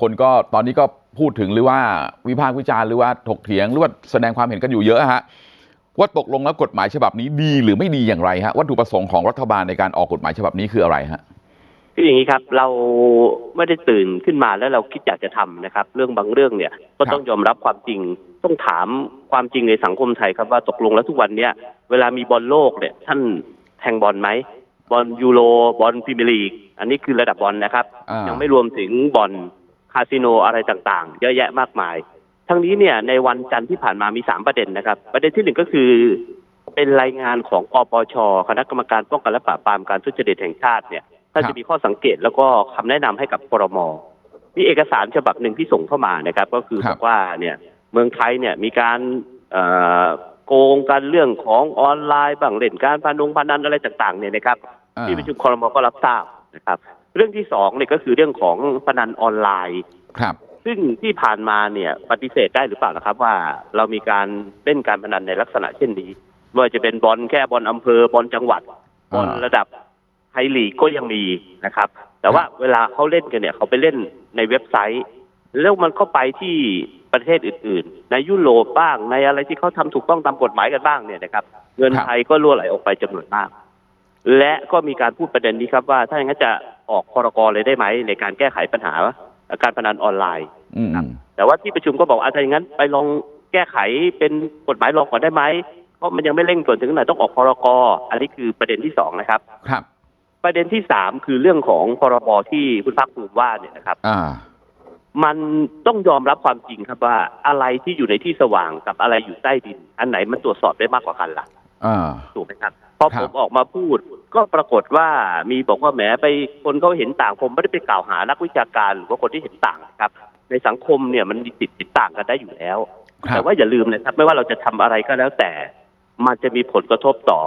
คนก็ตอนนี้ก็พูดถึงหรือว่าวิพากษ์วิจารณ์หรือว่าถกเถียงหรือว่าแสดงความเห็นกันอยู่เยอะฮะว่าตกลงแล้วกฎหมายฉบับนี้ดีหรือไม่ดีอย่างไรฮะวัตถุประสงค์ของรัฐบาลในการออกกฎหมายฉบับนี้คืออะไรฮะคืออย่างนี้ครับเราไม่ได้ตื่นขึ้นมาแล้วเราคิดอยากจะทำนะครับ เรื่องบางเรื่องเนี่ยก็ต้องยอมรับความจริงต้องถามความจริงในสังคมไทยครับว่าตกลงแล้วทุกวันเนี้ยเวลามีบอลโลกเนี่ยท่านแทงบอลไหม บอลยูโรบอลพรีเมียร์ลีก อันนี้คือระดับบอลนะครับ อ่ายั ยังไม่รวมถึงบอลคาสิโนอะไรต่างๆ เยอะแยะมากมาย ทั้งนี้เนี่ยในวันจันทร์ที่ผ่านมามีสามประเด็นนะครับ ประเด็นที่หนึ่งก็คือ เป็นรายงานของอปชคณะกรรมการป้องกันและปราบปรามการทุจริตแห่งชาติเนี่ยท่านครับจะมีข้อสังเกตแล้วก็คำแนะนำให้กับครม มีเอกสารฉบับหนึ่งที่ส่งเข้ามานะครับ ก็คือครับ บอกว่าเนี่ยเมืองไทยเนี่ยมีการเอ่อ โกงกันเรื่องของออนไลน์บ้างเล่นการพนงพนันอะไรต่างๆเนี่ยนะครับอ่า ที่ประชุมครมก็รับทราบนะครับ เรื่องที่สองเนี่ยก็คือเรื่องของพนันออนไลน์ ครับ ซึ่งที่ผ่านมาเนี่ยปฏิเสธได้หรือเปล่านะครับ ว่าเรามีการเล่นการพนันในลักษณะเช่นนี้ไม่ว่าจะเป็นบอลแค่บอลอำเภอบอลจังหวัด บอลอ่าระดับไทยลีกก็ยังมีนะครับ แต่ว่าเวลาเขาเล่นกันเนี่ยเขาไปเล่นในเว็บไซต์ แล้วมันก็ไปที่ ประเทศอื่น ๆ ในยุโรปบ้างในอะไรที่เขาทำถูกต้องตามกฎหมายกันบ้างเนี่ยนะครับ เงินครับไทยก็รั่วไหลออกไปจำนวนมาก และก็มีการพูดประเด็นนี้ครับว่า ถ้าอย่างนั้นจะออกพรกรเลยได้ไหมในการแก้ไขปัญหาการพนันออนไลน์อืมแต่ว่าที่ประชุมก็บอกอาถ้าอย่างนั้นไปลองแก้ไขเป็นกฎหมายรองก่อนได้ไหมเพราะมันยังไม่เร่งด่วนถึงไหนต้องออกพรกอันนี้คือประเด็นที่สองนะครับครับ ประเด็นที่สามคือเรื่องของพรบที่คุณภาคภูมิว่าเนี่ยนะครับอ่า มันต้องยอมรับความจริงครับว่าอะไรที่อยู่ในที่สว่างกับอะไรอยู่ใต้ดิน อันไหนมันตรวจสอบได้มากกว่ากันล่ะอ่าถูกไหมครับพอครัผบมออกมาพูด ก็ปรากฏว่ามีบอกว่าแหมไปคนเขาเห็นต่างผมไม่ได้ไปกล่าวหานักวิชาการหรือว่าคนที่เห็นต่างนะครับ ในสังคมเนี่ยมันมีสิทธิ์ติดต่างกันได้อยู่แล้วครัแต่บว่าอย่าลืมนะครับ ไม่ว่าเราจะทำอะไรก็แล้วแต่ มันจะมีผลกระทบต่อ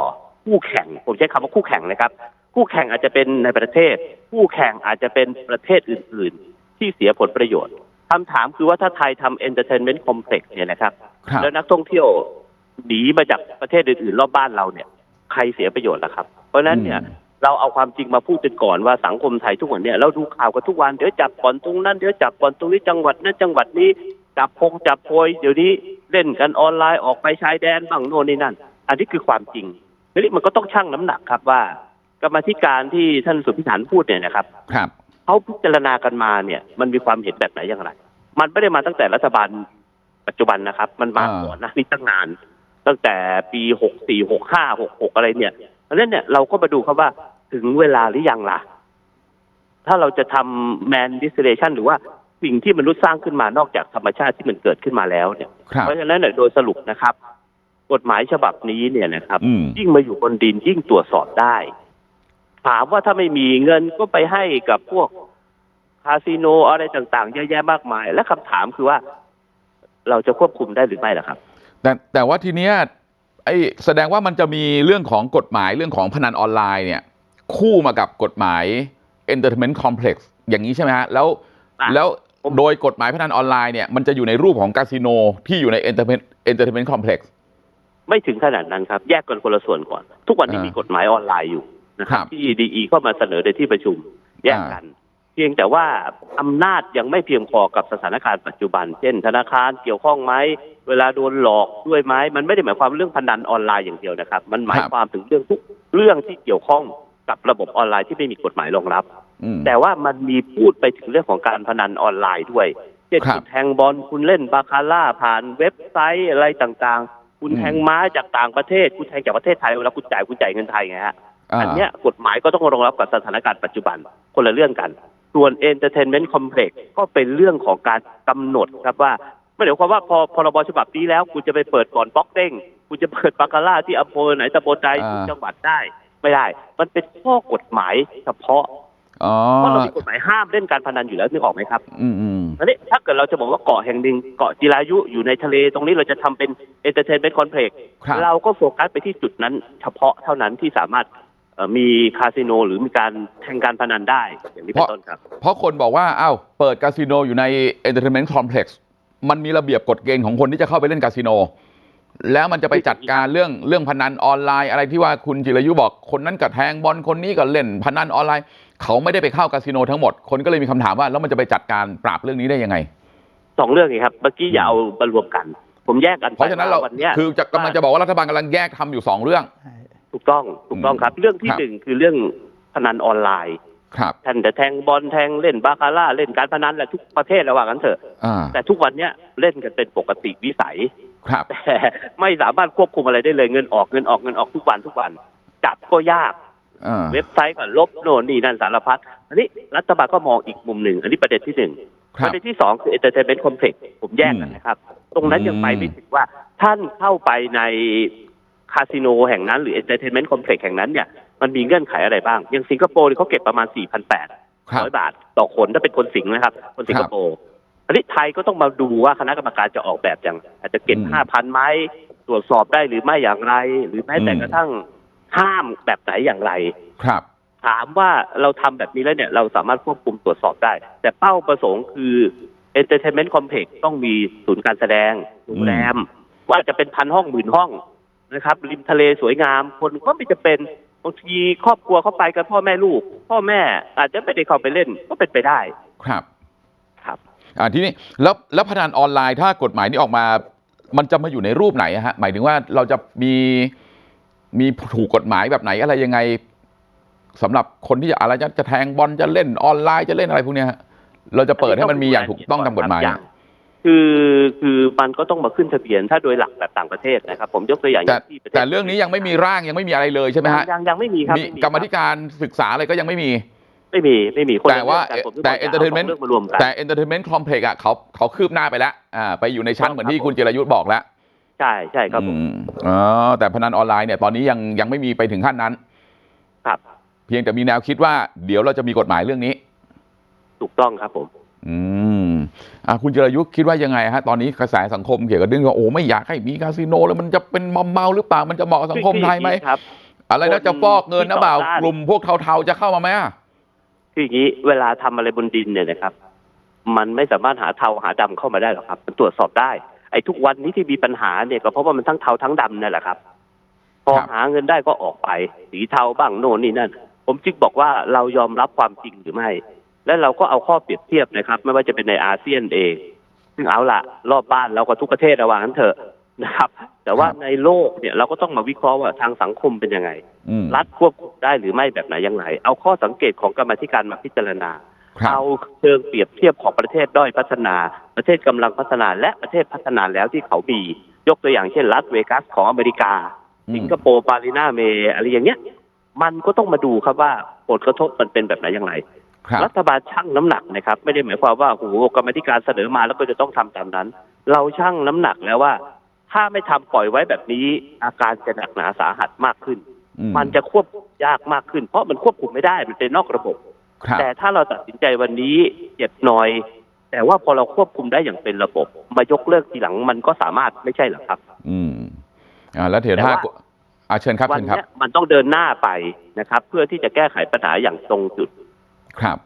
คู่แข่ง ผมใช้คำว่าคู่แข่งนะครับ คู่แข่งอาจจะเป็นในประเทศ คู่แข่งอาจจะเป็นประเทศอื่น ๆ ที่เสียผลประโยชน์คำถามคือว่าถ้าไทยทำเอนเตอร์เทนเมนต์คอมเพล็กซ์เนี่ยนะครับ ครับ แล้วนักท่องเที่ยวหนีมาจากประเทศอื่นๆ รอบบ้านเราเนี่ย ใครเสียประโยชน์ล่ะครับ เพราะฉะนั้นเนี่ย อืม เราเอาความจริงมาพูดกันก่อนว่าสังคมไทยทุกวันเนี่ยเราดูข่าวกันทุกวันเดี๋ยวจับบ่อนตรงนั้นเดี๋ยวจับบ่อนตรงนี้จังหวัดนั้นจังหวัดนี้จับพงจับโพยเดี๋ยวนี้เล่นกันออนไลน์ออกไปชายแดนบ้างโน่นนี่นั่น อันนี้คือความจริงทีนี้มันก็ต้องชั่งน้ำหนักครับว่า กรรมาธิการที่ท่านสุพิธานพูดเนี่ยนะครับ ครับ เขาพิจารณากันมาเนี่ย มันมีความเห็นแบบไหนอย่างไร มันไม่ได้มาตั้งแต่รัฐบาลปัจจุบันนะครับ มันมาอ่าก่อนหนะนี่ตั้งนาน ตั้งแต่ปีหกสี่หกห้าหกหกอะไรเนี่ยเพราะฉะนั้นเนี่ยเราก็มาดูครับว่าถึงเวลาหรือยังล่ะ ถ้าเราจะทำ man distillation หรือว่าสิ่งที่มนุษย์สร้างขึ้นมานอกจากธรรมชาติที่มันเกิดขึ้นมาแล้วเนี่ยครับเพราะฉะนั้นเนี่ยโดยสรุปนะครับ กฎหมายฉบับนี้เนี่ยนะครับอืมยิ่งมาอยู่บนดินยิ่งตรวจสอบได้ ถามว่าถ้าไม่มีเงินก็ไปให้กับพวกคาสิโนอะไรต่างๆ เยอะแยะมากมาย และคำถามคือว่า เราจะควบคุมได้หรือไม่ล่ะครับ แต่แต่ว่าทีเนี้ยไอแสดงว่ามันจะมีเรื่องของกฎหมายเรื่องของพนันออนไลน์เนี่ย คู่มากับกฎหมาย Entertainment Complex อย่างนี้ใช่ไหมฮะแล้วอะแล้วผมโดยกฎหมายพนันออนไลน์เนี่ยมันจะอยู่ในรูปของคาสิโนที่อยู่ใน Entertainment Entertainment Complex ไม่ถึงขนาดนั้นครับ แยกกันคนละส่วนก่อน ทุกวันนี้อ่ามีมีกฎหมายออนไลน์อยู่ นะครัครับบที่ดีเข้ามาเสนอในที่ประชุมแยกกัน เพียงแต่ว่าอำนาจยังไม่เพียงพอกับสถานการณ์ปัจจุบัน เช่น ธนาคารเกี่ยวข้องไหมเวลาโดนหลอกด้วยไหมมันไม่ได้หมายความเรื่องพนันออนไลน์อย่างเดียวนะครับ มันหมายครับความถึงเรื่องทุกเรื่องที่เกี่ยวข้องกับระบบออนไลน์ที่ไม่มีกฎหมายรองรับอืมแต่ว่ามันมีพูดไปถึงเรื่องของการพนันออนไลน์ด้วยเช่นครับคุณแทงบอลคุณเล่นบาคาร่าผ่านเว็บไซต์อะไรต่างๆ คุณอืมแทงม้าจากต่างประเทศ คุณแทงจากประเทศไทยเวลาคุณจ่ายคุณจ่ายเงินไทยไงฮะา อันเนี้ยกฎหมายก็ต้องรองรับกับสถานการณ์ปัจจุบันคนละเรื่องกัน ส่วน Entertainment Complex ก็เป็นเรื่องของการกำหนดครับว่า ไม่ได้หมายความว่าพอพรบฉบับนี้แล้วคุณจะไปเปิดก่อนบล็อกเด้งคุณจะเปิดบาคาร่าที่อำเภอไหนตำบลใดอ่าทุกจังหวัดได้ ไม่ได้ มันเป็นข้อกฎหมายเฉพาะอ๋อเพราะเรามีกฎหมายห้ามเล่นการพนันอยู่แล้วนึกออกไหมครับ อืมอืมอันนี้ถ้าเกิดเราจะบอกว่าเกาะแห่งหนึ่งเกาะจิรายุอยู่ในทะเลตรงนี้เราจะทำเป็น Entertainment Complex ครับเราก็โฟกัสไปที่จุดนั้น เฉพาะเท่านั้นที่สามารถเอ่อ มีคาสิโนหรือมีการแทงการพนันได้อย่างนี้เป็นต้นครับ เพราะคนบอกว่าอ้าวเปิดคาสิโนอยู่ใน Entertainment Complex มันมีระเบียบกฎเกณฑ์ของคนที่จะเข้าไปเล่นคาสิโน แล้วมันจะไปจัดการเรื่องเรื่องพนันออนไลน์อะไรที่ว่าคุณจิรายุบอกคนนั้นก็แทงบอลคนนี้ก็เล่นพนันออนไลน์ เขาไม่ได้ไปเข้าคาสิโนทั้งหมดคนก็เลยมีคำถามว่าแล้วมันจะไปจัดการปราบเรื่องนี้ได้ยังไงสองเรื่องไงครับเมื่อกี้อย่าเอามารวมกัน ผมแยกกันเพราะฉะนั้นเราวันเนี้ยคือจะกำลังจะบอกว่ารัฐบาลกำลังแยกทำอยู่สองเรื่องใช่ ถูกต้องถูกต้องครับ เรื่องที่ครับหนึ่งคือเรื่องพนันออนไลน์ครับท่านจะแทงบอลแทงเล่นบาคาร่าเล่นการพนันแหละทุกประเทศระหว่างกันเถอะอ่าแต่ทุกวันเนี้ยเล่นกันเป็นปกติวิสัยครับแต่ไม่สามารถควบคุมอะไรได้เลยเงินออกเงินออกเงินออกทุกวันทุกวันจับก็ยากอ่าเว็บไซต์ก็ลบโน่นนี่นั่นสารพัดอันนี้รัฐบาลก็มองอีกมุมหนึ่ง อันนี้ประเด็นที่หนึ่งคปรับระเด็นที่สองคือ entertainment complex ผมแยกกันนะครับ ตรงนั้นยังไปไม่ถึงว่าท่านเข้าไปใน คาสิโนแห่งนั้นหรือ entertainment complex แห่งนั้นเนี่ยมันมีเงื่อนไขอะไรบ้าง อย่างสิงคโปร์เนี่ยเขาเก็บประมาณ 4,800ครับร้อยบาท ต่อคนถ้าเป็นคนสิงห์นะครับ คนสิงคโปร์อันนี้ไทยก็ต้องมาดูว่าคณะกรรมการจะออกแบบอย่าง อาจจะเก็บอืมห้าพันไหมตรวจสอบได้หรือไม่อย่างไร หรือแม้แต่อืมกระทั่งห้ามแบบไหนอย่างไรครับถามว่าเราทำแบบนี้แล้วเนี่ยเราสามารถควบคุมตรวจสอบได้ แต่เป้าประสงค์คือ entertainment complex ต้องมีศูนย์การแสดงโรงแรม ว่าจะเป็นพันห้องหมื่นห้อง นะครับริมทะเลสวยงาม คนก็ไม่จะเป็นบางทีครอบครัวเข้าไปกันพ่อแม่ลูก พ่อแม่อาจจะไม่ได้เข้าไปเล่นก็เป็นไปได้ครับครับอ่าทีนี้แล้วแล้วพนันออนไลน์ถ้ากฎหมายนี้ออกมา มันจะมาอยู่ในรูปไหนอะฮะหมายถึงว่าเราจะมีมีถูกกฎหมายแบบไหนอะไรยังไงสำหรับคนที่จะอะไรจะจะแทงบอลจะเล่นออนไลน์จะเล่นอะไรพวกเนี้ยฮะเราจะเปิดให้มันมีอย่างถูกต้องตามกฎหมายอย่าง คือคือมันก็ต้องมาขึ้นทะเบียนถ้าโดยหลักแบบต่างประเทศนะครับ ผมยกตัวอย่างอแต่ย่างที่ประเทศแต่เรื่องนี้ยังไม่มีร่างยังไม่มีอะไรเลยใช่ไหมฮะยังยังไม่มีครับมีไคบกรรมาธิการศึกษาอะไรก็ยังไม่มี ไม่มีไม่มีคนละแต่ว่าเรื่องกันผมถึงแต่บอกย่า entertainment าสองเรื่องมารวมกันแต่ entertainment complex อะเขาเขาคืบหน้าไปแล้วอ่าไปอยู่ในชั้นเหมือนที่คุณจิรายุทธ์บอกแล้วใช่ใช่ครับผมอืมอ๋อแต่พนันออนไลน์เนี่ยตอนนี้ยังยังไม่มีไปถึงขั้นนั้น ครับ เพียงแต่มีแนวคิดว่า เดี๋ยวเราจะมีกฎหมายเรื่องนี้ ถูกต้องครับผม อืมอะ คุณจิรายุทธ์คิดว่ายังไงฮะตอนนี้กระแสสังคมเกี่ยวกับเรื่องว่าโอ้ไม่อยากให้มีคาสิโนแล้วมันจะเป็นมอมเมาหรือเปล่ามันจะเหมาะกับสังคมไทยไหมคืออย่างนี้ครับอะไรนะคนจะฟอกเงินนะเปล่าที่ต่อต้านกลุ่มพวกเทาๆจะเข้ามาไหมอะคืออย่างนี้เวลาทำอะไรบนดินเนี่ยนะครับ มันไม่สามารถหาเทาหาดำเข้ามาได้หรอกครับ มันตรวจสอบได้ไอ้ทุกวันนี้ที่มีปัญหาเนี่ยก็เพราะว่ามันทั้งเทาทั้งดำนั่นแหละครับ พอครับหาเงินได้ก็ออกไปสีเทาบ้างโน่นนี่นั่น ผมจึงบอกว่าเรายอมรับความจริงหรือไม่ และเราก็เอาข้อเปรียบเทียบนะครับ ไม่ว่าจะเป็นในอาเซียนเอง ซึ่งเอาละรอบบ้านเราก็ทุกประเทศระหว่างนั้นเถอะนะครับ แต่ว่าครับในโลกเนี่ยเราก็ต้องมาวิเคราะห์ว่าทางสังคมเป็นยังไงอืมรัฐควบคุมได้หรือไม่แบบไหนอย่างไรเอาข้อสังเกตของกรรมาธิการมาพิจารณาครับเอาเชิงเปรียบเทียบของประเทศด้อยพัฒนา ประเทศกำลังพัฒนาและประเทศพัฒนาแล้วที่เขามี ยกตัวอย่างเช่น รัสเวกัสของอเมริกาอืมสิงคโปร์ปารีนาเมอะไรอย่างเงี้ย มันก็ต้องมาดูครับว่าผลกระทบมันเป็นแบบไหนอย่างไรค รับรัฐบาลชั่งน้ำหนักนะครับ ไม่ได้หมายความว่าโอ้โหกรรมาธิการเสนอมาแล้วก็จะต้องทำตามนั้น เราชั่งน้ำหนักแล้วว่า ถ้าไม่ทำปล่อยไว้แบบนี้ อาการจะหนักหนาสาหัสมากขึ้นอืมันจะควบคุมยากมากขึ้น เพราะมันควบคุมไม่ได้มันเป็นนอกระบบครับแต่ถ้าเราตัดสินใจวันนี้เจ็บหน่อย แต่ว่าพอเราควบคุมได้อย่างเป็นระบบ มายกเลิกทีหลังมันก็สามารถไม่ใช่เหรอครับ อืมอ่าแล้วเดี๋ยวแต่ถ้าว่าอ่าเชิญครับวัเชิญครับเนี้ยมันต้องเดินหน้าไปนะครับ เพื่อที่จะแก้ไขปัญหาอย่างตรงจุด ครับ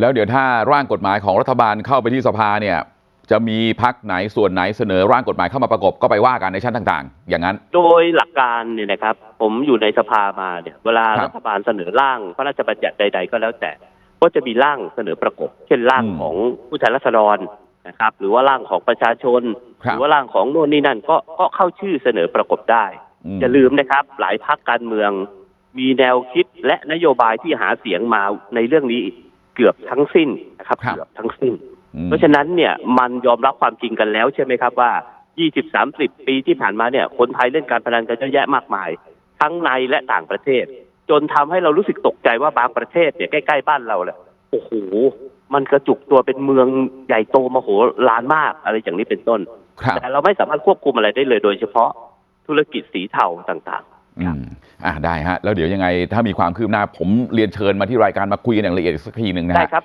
แล้วเดี๋ยวถ้าร่างกฎหมายของรัฐบาลเข้าไปที่สภาเนี่ยจะมีพักไหนส่วนไหนเสนอร่างกฎหมายเข้ามาประกบก็ไปว่ากันในชั้นต่างๆ อย่างนั้น โดยหลักการเนี่ยนะครับ ผมอยู่ในสภามาเนี่ยเวลาครับรัฐบาลเสนอร่างพระราชบัญญัติใด ๆ ก็แล้วแต่ก็จะมีร่างเสนอประกบ เช่นร่างอืมของผู้แทนราษฎรนะครับ หรือว่าร่างของประชาชนครัหบรือว่าร่างของโน่นนี่นั่นก็ก็เข้าชื่อเสนอประกบได้มอย่าลืมนะครับ หลายพักการเมือง มีแนวคิดและนโยบายที่หาเสียงมาในเรื่องนี้เกือบทั้งสิ้นนะครับ ครับ เกือบทั้งสิ้น อืมเพราะฉะนั้นเนี่ยมันยอมรับความจริงกันแล้วใช่ไหมครับว่า 20 30 ปีที่ผ่านมาเนี่ย คนไทยเล่นการพนันกันเยอะแยะมากมาย ทั้งในและต่างประเทศ จนทำให้เรารู้สึกตกใจว่าบางประเทศเนี่ยใกล้ๆบ้านเราเนี่ยโอ้โหมันกระจุกตัวเป็นเมืองใหญ่โตมโหฬารมากอะไรอย่างนี้เป็นต้น ครับ แต่เราไม่สามารถควบคุมอะไรได้เลยโดยเฉพาะธุรกิจสีเทาต่างๆ อืมอ่าได้ฮะแล้วเดี๋ยวยังไงถ้ามีความคืบหน้าผมเรียนเชิญมาที่รายการมาคุยกันอย่างละเอียดอีกสักทีหนึ่งนะได้ฮะครับ